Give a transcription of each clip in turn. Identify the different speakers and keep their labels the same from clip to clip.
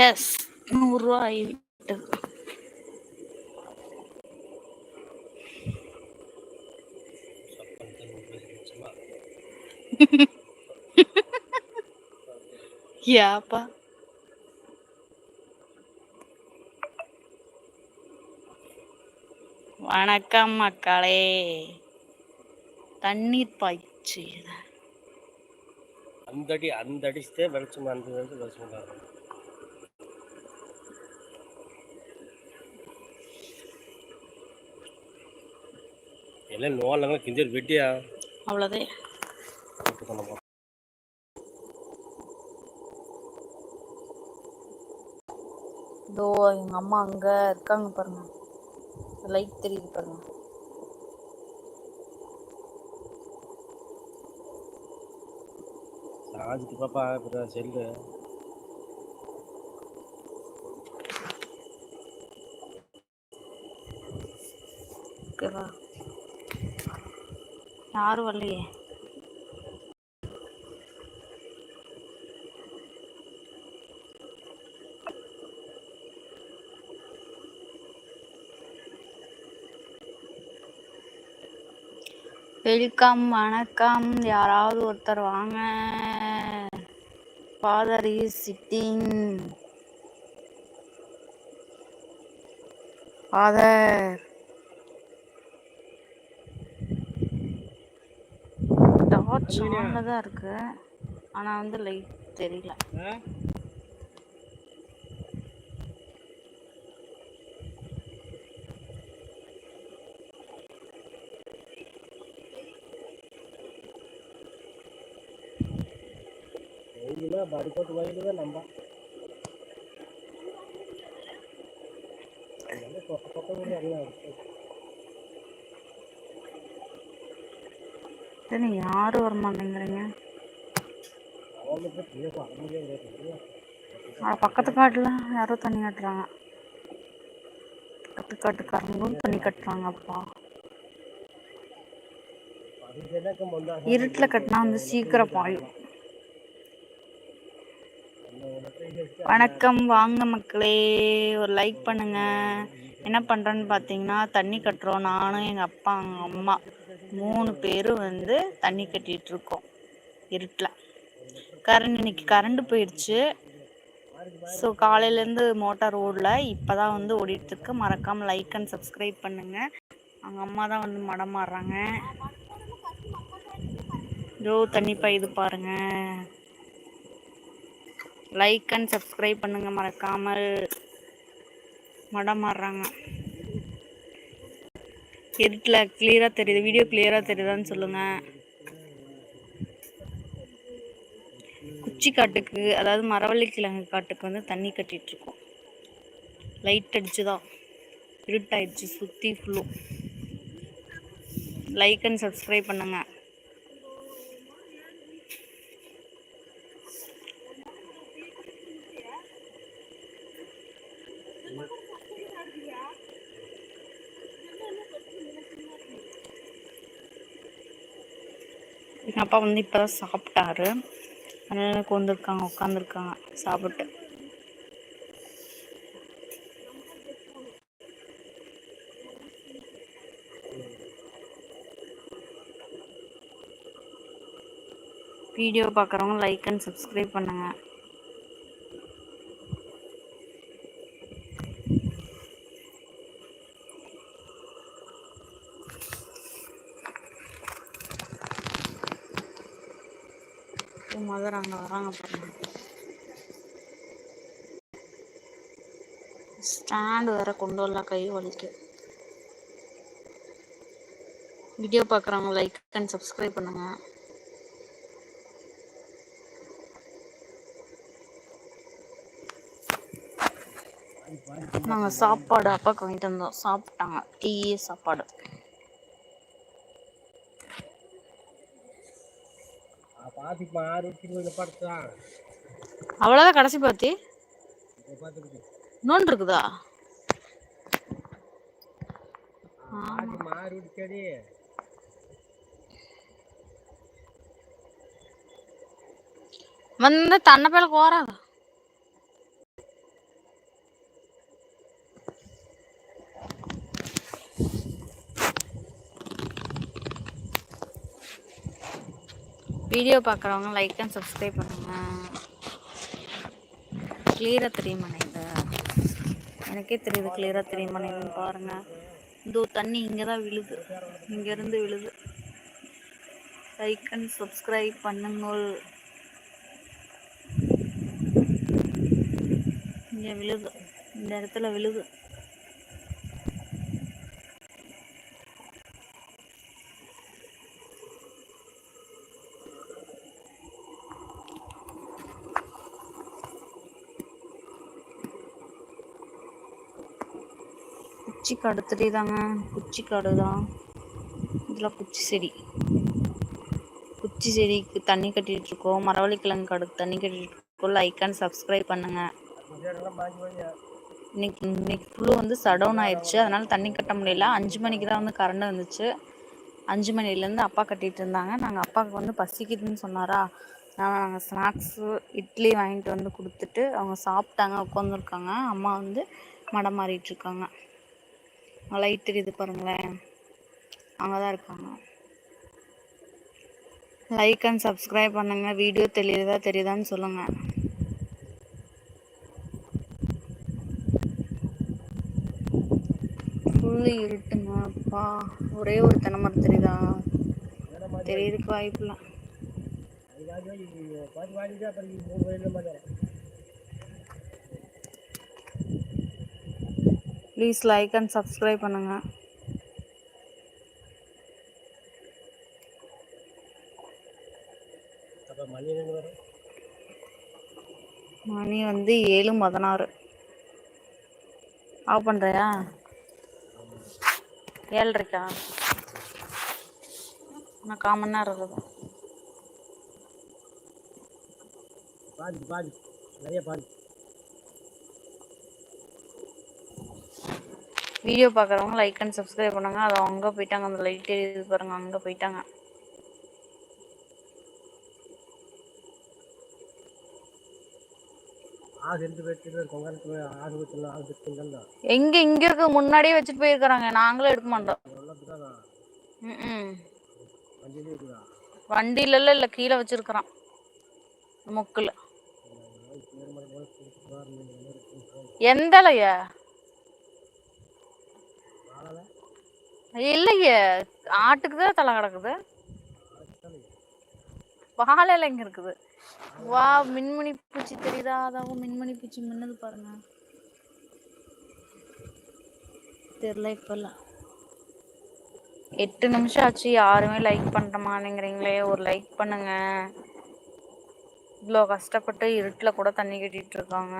Speaker 1: S நூறுரூவா ஆகிவிட்டது யாப்பா வணக்கம் மக்களே தண்ணீர் பாய்ச்சி
Speaker 2: அந்த அடி அந்த அடிச்சுட்டே வெளிச்சம் அந்த வந்து வெளிச்சம் வரும் எல்லாம் நோலங்களா கிஞ்சர் வெட்டியா?
Speaker 1: அவ்வளோதே
Speaker 2: பண்ணமா
Speaker 1: இதோ எங்கள் அம்மா அங்கே இருக்காங்க பாருங்க. லைட் தெரியுது பாருங்க.
Speaker 2: சாஞ்சிட்டு பாப்பா இப்போ செல்லு.
Speaker 1: ஓகேவா யாரும் வரலையே. வெல்கம் வணக்கம். யாராவது ஒருத்தர் வாங்க. Father is sitting father torch தான் இருக்கு. ஆனால் வந்து லைட் தெரியல.
Speaker 2: நம்ப கொட்ட கொட்ட கூட எல்லாம்
Speaker 1: சரி யாரும் வர மாட்டேங்கிறீங்க? பக்கத்து காட்டில் யாரோ தண்ணி கட்டுறாங்க. பக்கத்து காட்டுக்காரங்களும் தண்ணி
Speaker 2: எனக்கு முந்தா
Speaker 1: இருட்டில் கட்டினா வந்து சீக்கிரம் பாயும். வணக்கம். வாங்க மக்களே ஒரு லைக் பண்ணுங்க. என்ன பண்ணுறேன்னு பார்த்தீங்கன்னா தண்ணி கட்டுறோம். நானும் எங்கள் அப்பா அம்மா மூணு பேரும் வந்து தண்ணி கட்டிட்டு இருக்கோம். இருட்டில். கரண்ட் இன்னைக்கு கரண்ட் போயிடுச்சு. ஸோ காலையிலேருந்து மோட்டார் ஓடல. இப்போ தான் வந்து ஓடிட்டு இருக்கு. மறக்காமல் லைக் அண்ட் சப்ஸ்கிரைப் பண்ணுங்க. அவங்க அம்மா தான் வந்து மடம் மாறுறாங்க. இதோ தண்ணி பாயுது பாருங்க. லைக் அண்ட் சப்ஸ்கிரைப் பண்ணுங்க மறக்காமல் மடம் மாறுறாங்க இருட்டில் கிளியராக தெரியுது வீடியோ கிளியராக தெரியுதான்னு சொல்லுங்கள் குச்சி காட்டுக்கு அதாவது மரவள்ளி கிழங்கு காட்டுக்கு வந்து தண்ணி கட்டிகிட்ருக்கோம் லைட் அடிச்சு தான் இருட்டாயிடுச்சு சுற்றி ஃபுல்லும் லைக் அண்ட் சப்ஸ்கிரைப் பண்ணுங்கள் எங்கள் அப்பா வந்து இப்போ தான் சாப்பிட்டாரு. அதனால கொண்டிருக்காங்க உட்காந்துருக்காங்க சாப்பிட்டு. வீடியோ பார்க்குறவங்க லைக் அண்ட் சப்ஸ்கிரைப் பண்ணுங்கள் வாங்க பாருங்க ஸ்டாண்ட் வேற கொண்டு வரலாம் கை வலிக்கு. வீடியோ பார்க்குறவங்க லைக் அண்ட் சப்ஸ்கிரைப் பண்ணுங்க. நாங்கள் சாப்பாடு அப்பாவுக்கு வாங்கிட்டு வந்தோம் சாப்பிட்டாங்க. டீ சாப்பாடு.
Speaker 2: பாத்தி ஆறு கிலோ படுத்தா
Speaker 1: அவ்வளோதான் கடைசி பாத்தி இன்னொன்று இருக்குதா?
Speaker 2: மாறி விடுச்சடி
Speaker 1: வந்து தன்னை பேல கோராது வீடியோ பார்க்குறவங்க லைக் அண்ட் சப்ஸ்கிரைப் பண்ணுங்க. கிளியராக தெரியுமா இந்த எனக்கே தெரியுது கிளியராக தெரியுமா பாருங்கள் இந்த தண்ணி இங்கே தான் விழுது. இங்கேருந்து விழுது. லைக் அண்ட் சப்ஸ்கிரைப் பண்ணுங்கள். இங்கே விழுது. இந்த இடத்துல விழுது. குச்சி காடு தெரியுதாங்க குச்சி காடு தான். இதில் குச்சி செடி. குச்சி செடிக்கு தண்ணி கட்டிட்டு இருக்கோம். மரவள்ளி கிழங்கு காடுக்கு தண்ணி கட்டிட்டு இருக்கோம். லைக் அண்ட் சப்ஸ்கிரைப் பண்ணுங்க. இன்னைக்கு இன்னைக்கு ஃபுல்லு வந்து சடவுன் ஆயிடுச்சு. அதனால தண்ணி கட்ட முடியல. அஞ்சு மணிக்கு தான் வந்து கரண்ட் வந்துச்சு. அஞ்சு மணிலேருந்து அப்பா கட்டிட்டு இருந்தாங்க. நாங்கள் அப்பாவுக்கு வந்து பசிக்குதுன்னு சொன்னாரா? நாங்கள் ஸ்நாக்ஸு இட்லி வாங்கிட்டு வந்து கொடுத்துட்டு அவங்க சாப்பிட்டாங்க உட்காந்துருக்காங்க அம்மா வந்து மடம் மாறிட்டுருக்காங்க லைட் தெரியுது பாருங்களேன். அங்கே தான் இருக்காங்க. லைக் அண்ட் சப்ஸ்கிரைப் பண்ணுங்க. வீடியோ தெரியுதா தெரியுதான்னு சொல்லுங்க. ஃபுல்லு இருட்டுங்க அப்பா ஒரே ஒரு தென்னமரம் தெரியுதா? தெரியறதுக்கு வாய்ப்பு இல்லை
Speaker 2: அதுக்காக பாதி வாங்கிட்டு அப்புறம் இது மூணு வயலில் மாதிரி
Speaker 1: ப்ளீஸ் லைக் அண்ட் சப்ஸ்கிரைப் பண்ணுங்க.
Speaker 2: அப்போ மணி
Speaker 1: வந்து ஏழு பதினாறு. ஆஃப் பண்ணுறியா ஏழ்ரைக்கா? நான் கால் மணி நேரம் இருக்குது
Speaker 2: பாதி பாதி. நிறைய பாதி.
Speaker 1: வீடியோ பார்க்குறவங்க லைக் அண்ட் சப்ஸ்கிரைப் பண்ணுங்க. அது அங்கே போயிட்டாங்க அந்த லைட் எரியுது பாருங்க அங்கே போயிட்டாங்க. எங்க இங்க இருக்கு முன்னாடியே வச்சுட்டு போயிருக்கிறாங்க நாங்களும் எடுக்க மாட்டோம்.
Speaker 2: வண்டியிலே
Speaker 1: வண்டியில இல்ல கீழே வச்சிருக்கிறான். முக்குல. எந்த இல்லையே. ஆட்டுக்கு தான் தலை கிடக்குது. வாழை இங்க இருக்குது. வா மின்மணி பூச்சி தெரியுதா? அதாவது மின்மணி பூச்சி மின்னது பாருங்க. தெரியல இப்பெல்லாம் எட்டு நிமிஷம் ஆச்சு. யாருமே லைக் பண்ற ஒரு லைக் பண்ணுங்க. இவ்வளோ கஷ்டப்பட்டு இருட்டில் கூட தண்ணி கட்டிட்டு இருக்காங்க.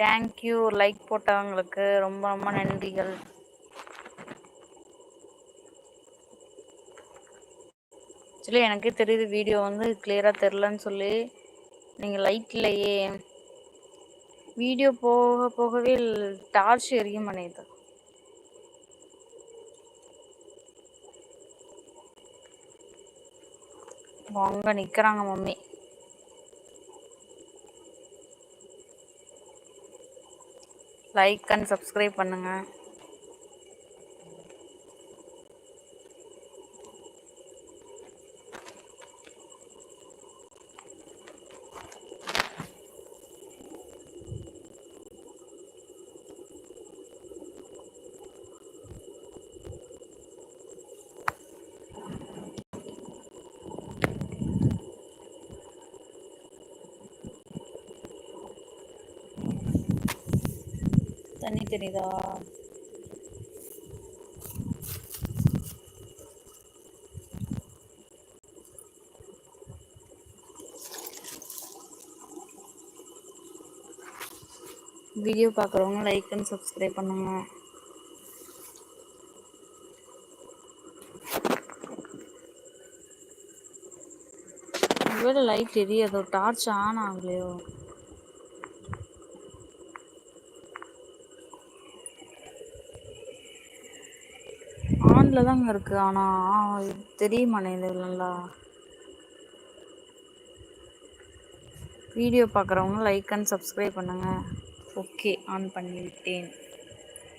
Speaker 1: தேங்க்யூ லைக் போட்டவங்களுக்கு ரொம்ப ரொம்ப நன்றிகள். ஆக்சுவலி எனக்கே தெரியுது வீடியோ வந்து கிளியராக தெரிலன்னு சொல்லி. நீங்கள் லைட் இல்லையே. வீடியோ போக போகவே டார்ச் எரியும் மாட்டேங்குது அவங்க நிற்கிறாங்க மம்மி. லைக் அண்ட் சப்ஸ்கிரைப் பண்ணுங்கள் தண்ணி தெரியுதா? வீடியோ பார்க்குறவங்க லைக் அண்ட் சப்ஸ்கிரைப் பண்ணுங்க. ஒருவேளை லைட் எரியாதோ? டார்ச் ஆன் ஆகலையோ? ஆன்ல தாங்க இருக்கு. ஆனா தெரிய மாட்டேங்குது நல்லா? வீடியோ பார்க்குறவங்க லைக் அண்ட் சப்ஸ்கிரைப் பண்ணுங்க. ஓகே ஆன் பண்ணிவிட்டேன்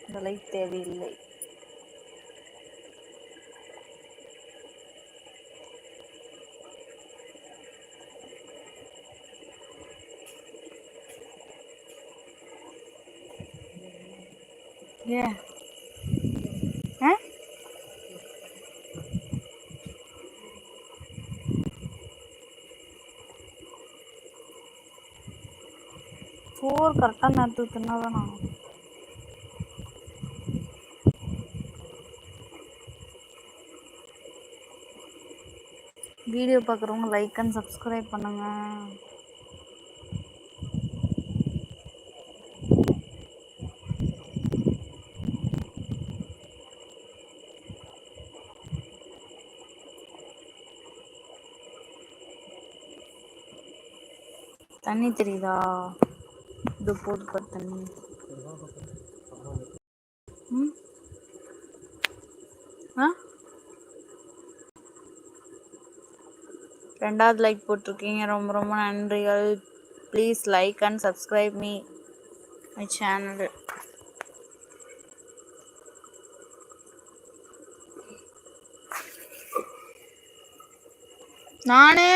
Speaker 1: இந்த லைக் தேவையில்லை. Yeah. சோறு கரெக்டாக நேரத்துக்கு தின்னாதான் நான் வீடியோ பார்க்குறவங்க லைக் அண்ட் சப்ஸ்கிரைப் பண்ணுங்க. தண்ணி தெரியுதா? இது போட்டு பாரு தண்ணி ம் ஆ ரெண்டாவது லைக் போட்டிருக்கீங்க. ரொம்ப ரொம்ப நன்றிகள். Please like and subscribe me my channel நானே?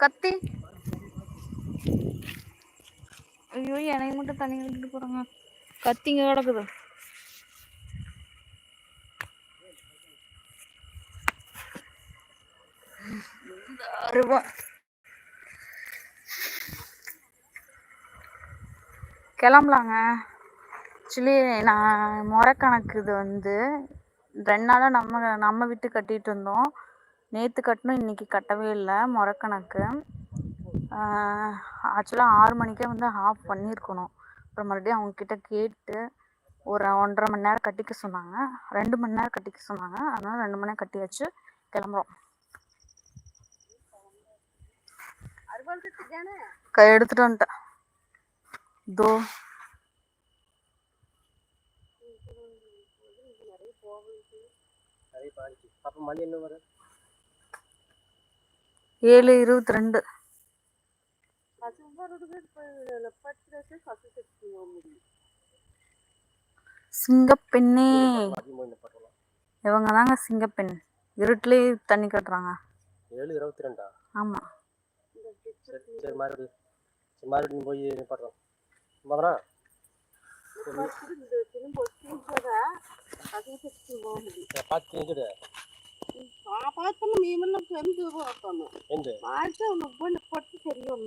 Speaker 1: கத்தி. ஐயோ என்னை மட்டும் தண்ணி விட்டுட்டு போறாங்க. கத்திங்க கிடக்குது. கிளம்பலாங்க. ஆக்சுவலி நான் முறை கணக்கு இது வந்து ரெண்டு நாளாக நம்ம நம்ம விட்டு கட்டிட்டு இருந்தோம். நேற்று கட்டணும் இன்னைக்கு கட்டவே இல்லை முறை கணக்கு ஆக்சுவலாக ஆறு மணிக்கே வந்து ஆஃப் பண்ணியிருக்கணும். அப்புறம் மறுபடியும் அவங்க கிட்ட கேட்டு ஒரு ஒன்றரை மணி நேரம் கட்டிக்க சொன்னாங்க. ரெண்டு மணி நேரம் கட்டிக்க சொன்னாங்க. அதனால ரெண்டு மணி நேரம் கட்டியாச்சு. கிளம்புறோம். க- எடுத்துட்டு வந்துட்டேன். தோ ஏழு இருபத்தி ரெண்டு. சிங்கப்பெண்ணே. இவங்க தாங்க சிங்கப்பெண். இருட்டிலே தண்ணி கட்டுறாங்க.
Speaker 2: ஏழு இருபத்தி ரெண்டா
Speaker 1: ஆமா
Speaker 2: போய் மாறி மாறி போய் நிப்பாட்டுறோம். பாக்குறா பார்த்து மீமெல்லாம்
Speaker 1: பெருந்து பார்த்து பொட்டு
Speaker 2: தெரியும்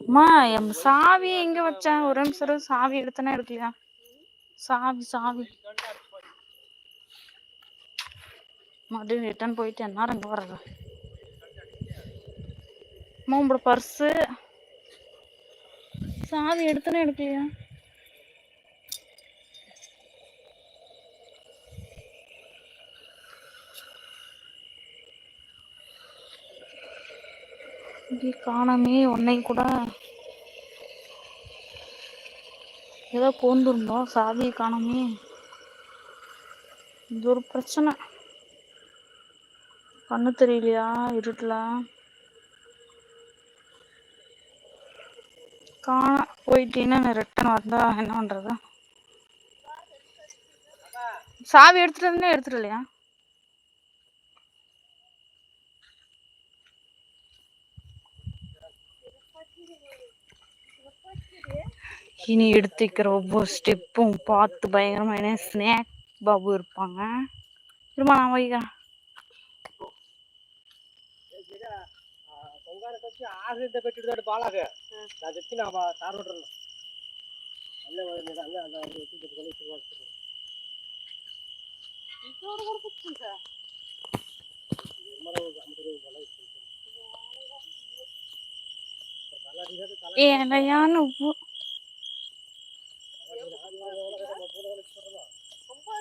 Speaker 1: அம்மா என் சாவி எங்க வச்சேன்? ஒரு நிமிஷம் சாவி எடுத்தனே எடுக்கலையா? சாவி சாவி. மறுபடியும் ரிட்டர்ன் போயிட்டு என்ன ரெண்டு வர்றது அம்மா உங்களோட பர்ஸு சாவி எடுத்தனே எடுக்கலையா? இப்படி காணாமே உன்னை கூட. ஏதோ போந்துருந்தோம் சாவியை காணாமே. இது ஒரு பிரச்சனை. கண்ணு தெரியலையா இருட்டில்? காண போயிட்டீங்கன்னா நான் ரிட்டர்ன் வந்தா என்ன பண்றது சாவி எடுத்துட்டு இருந்தே எடுத்துட்டு இனி எடுத்துக்கிற ஒவ்வொரு ஸ்டெப்பும் பார்த்து பயங்கரமான ஸ்நாக் பாபு இருப்பாங்க. திரும்ப நான் வைக்கிறேன்.
Speaker 2: பொங்காரத்தை வச்சு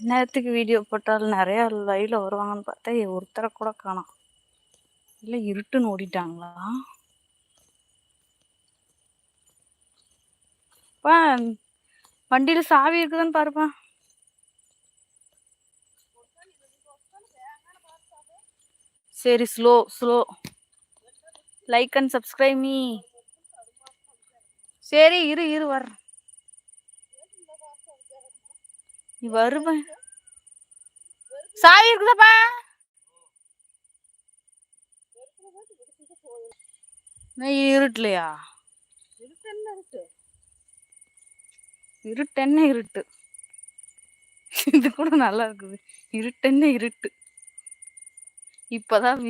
Speaker 1: நேரத்துக்கு வீடியோ போட்டாலும் நிறையா வயலில் வருவாங்கன்னு பார்த்தா ஒருத்தரை கூட காணோம். இல்லை இருட்டுன்னு ஓடிட்டாங்களா? பா வண்டியில் சாவி இருக்குதான்னு பாருப்பா. சரி slow slow. Like and subscribe me சரி இரு இரு வர்றேன். நீ வருவேன் சாவி இருக்குதாப்பா? இருட்டுலையா?
Speaker 3: இருட்டு என்ன
Speaker 1: இருட்டு? இது கூட நல்லா இருக்குது. இருட்டென்ன இருட்டு? இப்பதான்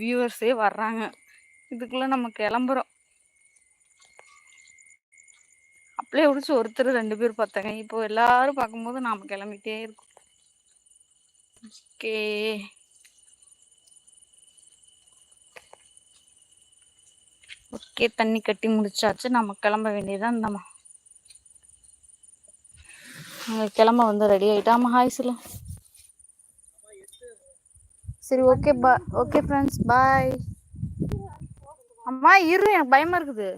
Speaker 1: வியூவர்ஸே வர்றாங்க. இதுக்குள்ள நம்ம கிளம்புறோம். அப்படியே பிடிச்சி ஒருத்தர் ரெண்டு பேர் பார்த்தாங்க இப்போ எல்லாரும் பார்க்கும்போது நாம கிளம்பிட்டே இருக்கோம். ஓகே. ஓகே தண்ணி கட்டி முடிச்சாச்சு. நம்ம கிளம்ப வேண்டியதான் நம்ம கிளம்ப வந்து ரெடி ஆயிட்டாமா. ஹாய் சொல்லு சரி ஓகே பா ஓகே ஃப்ரெண்ட்ஸ் பாய் அம்மா இரு எனக்கு பயமா இருக்குது.